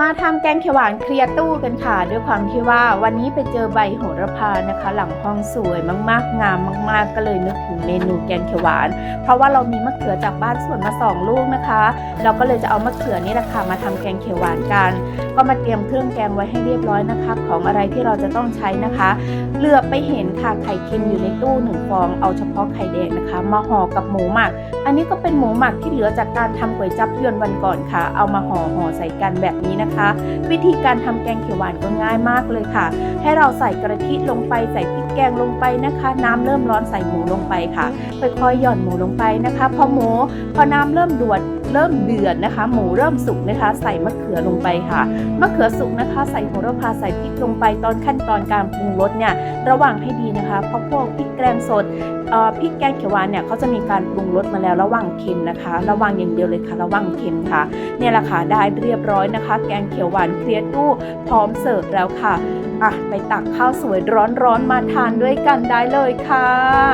มาทำแกงเขียวหวานเคลียร์ตู้กันค่ะ ด้วยความที่ว่าวันนี้ไปเจอใบโหระพานะคะ หลังห้องสวยมากๆงามมาก ๆ ก็เลยนึกถึงเมนูแกงเขียวหวาน เพราะว่าเรามีมะเขือจากบ้านสวนมาสองลูกนะคะ เราก็เลยจะเอามะเขือนี่แหละค่ะมาทำแกงเขียวหวานกัน ก็มาเตรียมเครื่องแกงไว้ให้เรียบร้อยนะคะ ของอะไรที่เราจะต้องใช้นะคะเหลือไปเห็นค่ะไข่เค็มอยู่ในตู้หนึ่งฟองเอาเฉพาะไข่แดงนะคะ มาห่อกับหมูหมัก อันนี้ก็เป็นหมูหมักที่เหลือจากการทำก๋วยจับยวนวันก่อนค่ะ เอามาห่อห่อใส่กันแบบนี้นะคะวิธีการทำแกงเขียวหวานก็ง่ายมากเลยค่ะ ให้เราใส่กระทิลงไปใส่พริกแกงลงไปนะคะ น้ำเริ่มร้อนใส่หมูลงไปค่ะค่อยๆหย่อนหมูลงไปนะคะ พอหมูพอน้ำเริ่มดวดเริ่มเดือดนะคะ หมูเริ่มสุกนะคะ ใส่มะเขือลงไปค่ะมะเขือสุกนะคะ ใส่โหระพาใส่พริกลงไปตอนขั้นตอนการปรุงรสเนี่ยระวังให้ดีนะคะเพราะพวกพริกแกงสดพริกแกงเขียวหวานเนี่ยเขาจะมีการปรุงรสมาแล้วระวังเค็มนะคะ ระวังอย่างเดียวเลยค่ะ ระวังเค็มค่ะเนี่ยแหละค่ะได้เรียบร้อยนะคะ แกงเขียวหวานเคลียร์ตู้พร้อมเสิร์ฟแล้วค่ะอะไปตักข้าวสวยร้อนๆมาทานด้วยกันได้เลยค่ะ